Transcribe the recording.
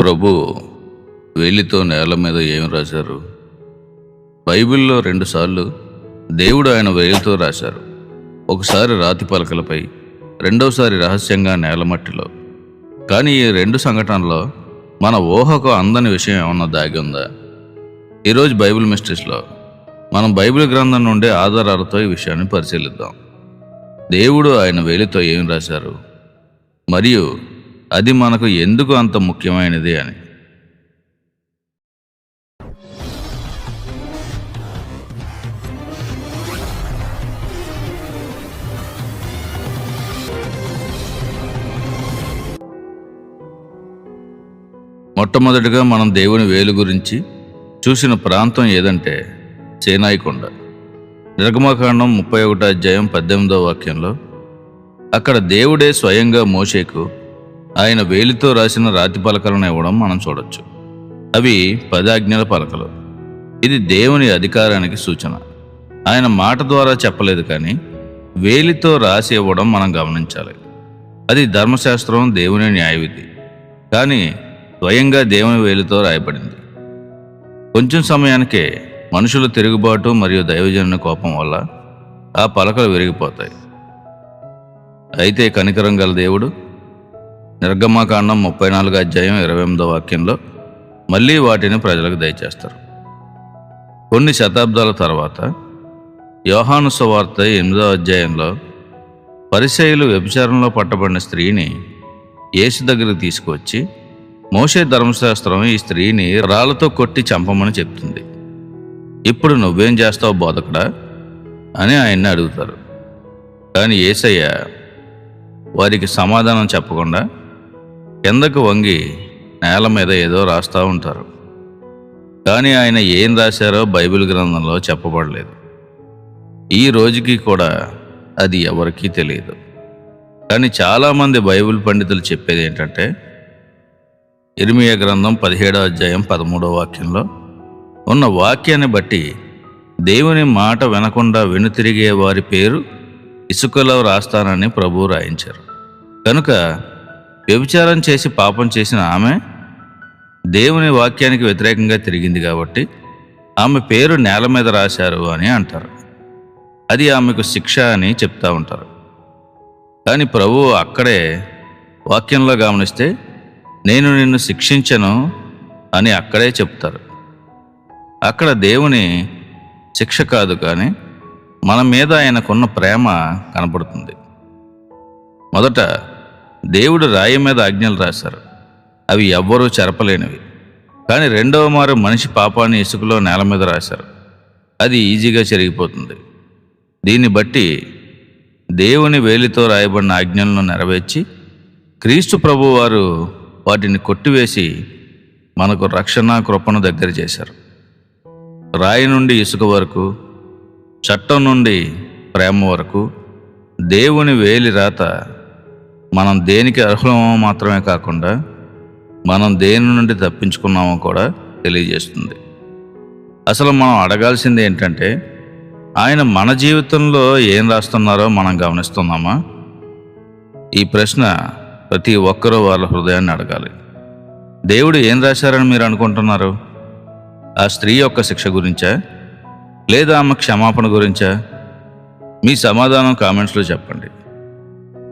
ప్రభు వేలితో నేల మీద ఏమి రాశారు? బైబిల్లో రెండుసార్లు దేవుడు ఆయన వేలితో రాశారు. ఒకసారి రాతి పలకలపై రెండోసారి రహస్యంగా నేలమట్టిలో కానీ ఈ రెండు సంఘటనలో మన ఊహకు అందని విషయం ఏమన్నా దాగి ఉందా? ఈరోజు బైబిల్ మిస్టరీస్లో మనం బైబిల్ గ్రంథం నుండి ఆధారాలతో ఈ విషయాన్ని పరిశీలిద్దాం. దేవుడు ఆయన వేలితో ఏం రాశారు? మరియు అది మనకు ఎందుకు అంత ముఖ్యమైనది అని. మొట్టమొదటిగా మనం దేవుని వేలు గురించి చూసిన ప్రాంతం ఏదంటే సేనాయి కొండ నిర్గమకాండం ముప్పై ఒకటో అధ్యాయం పద్దెనిమిదో వాక్యంలో అక్కడ దేవుడే స్వయంగా మోషేకు ఆయన వేలితో రాసిన రాతి పలకలను ఇవ్వడం మనం చూడొచ్చు. అవి పదాజ్ఞల పలకలు. ఇది దేవుని అధికారానికి సూచన. ఆయన మాట ద్వారా చెప్పలేదు కానీ వేలితో రాసి ఇవ్వడం మనం గమనించాలి. అది ధర్మశాస్త్రం దేవుని న్యాయవిధి. కానీ స్వయంగా దేవుని వేలితో రాయబడింది. కొంచెం సమయానికే మనుషుల తిరుగుబాటు మరియు దైవజనుని కోపం వల్ల ఆ పలకలు విరిగిపోతాయి. అయితే కనికరం గల దేవుడు నిర్గమాకాండం ముప్పై నాలుగు అధ్యాయం ఇరవై ఎనిమిదో వాక్యంలో మళ్ళీ వాటిని ప్రజలకు దయచేస్తారు. కొన్ని శతాబ్దాల తర్వాత యోహాను సువార్త ఎనిమిదో అధ్యాయంలో పరిచయులు వ్యభిచారంలో పట్టబడిన స్త్రీని యేసు దగ్గరికి తీసుకువచ్చి మోషే ధర్మశాస్త్రం ఈ స్త్రీని రాళ్ళతో కొట్టి చంపమని చెప్తుంది. ఇప్పుడు నువ్వేం చేస్తావు బోధకుడా? అని ఆయన్ని అడుగుతారు. కానీ ఏసయ్య వారికి సమాధానం చెప్పకుండా కిందకు వంగి నేల మీద ఏదో రాస్తూ ఉంటారు. కానీ ఆయన ఏం రాశారో బైబిల్ గ్రంథంలో చెప్పబడలేదు. ఈ రోజుకి కూడా అది ఎవరికీ తెలియదు. కానీ చాలామంది బైబిల్ పండితులు చెప్పేది ఏంటంటే ఇర్మియా గ్రంథం పదిహేడో అధ్యాయం పదమూడో వాక్యంలో ఉన్న వాక్యాన్ని బట్టి దేవుని మాట వినకుండా వెనుతిరిగే వారి పేరు ఇసుకలో రాస్తానని ప్రభువు రాయించారు. కనుక వ్యభిచారం చేసి పాపం చేసిన ఆమె దేవుని వాక్యానికి వ్యతిరేకంగా తిరిగింది కాబట్టి ఆమె పేరు నేల మీద రాశారు అని అంటారు. అది ఆమెకు శిక్ష అని చెప్తా ఉంటారు. కానీ ప్రభువు అక్కడే వాక్యంలో గమనిస్తే నేను నిన్ను శిక్షించను అని అక్కడే చెప్తారు. అక్కడ దేవుని శిక్ష కాదు కానీ మన మీద ఆయనకున్న ప్రేమ కనపడుతుంది. మొదట దేవుడు రాయి మీద ఆజ్ఞలు రాశారు. అవి ఎవ్వరూ చెరపలేనివి. కానీ రెండవ మారు మనిషి పాపాన్ని ఇసుకలో నేల మీద రాశారు. అది ఈజీగా చెరిగిపోతుంది. దీన్ని బట్టి దేవుని వేలితో రాయబడిన ఆజ్ఞలను నెరవేర్చి క్రీస్తు ప్రభువారు వాటిని కొట్టివేసి మనకు రక్షణ కృపను దగ్గర చేశారు. రాయి నుండి ఇసుక వరకు చట్టం నుండి ప్రేమ వరకు దేవుని వేలి రాత మనం దేనికి అర్హులమో మాత్రమే కాకుండా మనం దేని నుండి తప్పించుకున్నామో కూడా తెలియజేస్తుంది. అసలు మనం అడగాల్సింది ఏంటంటే ఆయన మన జీవితంలో ఏం రాస్తున్నారో మనం గమనిస్తున్నామా? ఈ ప్రశ్న ప్రతి ఒక్కరూ వాళ్ళ హృదయాన్ని అడగాలి. దేవుడు ఏం రాశారని మీరు అనుకుంటున్నారు? ఆ స్త్రీ యొక్క శిక్ష గురించా? లేదా ఆమె క్షమాపణ గురించా? మీ సమాధానం కామెంట్స్లో చెప్పండి.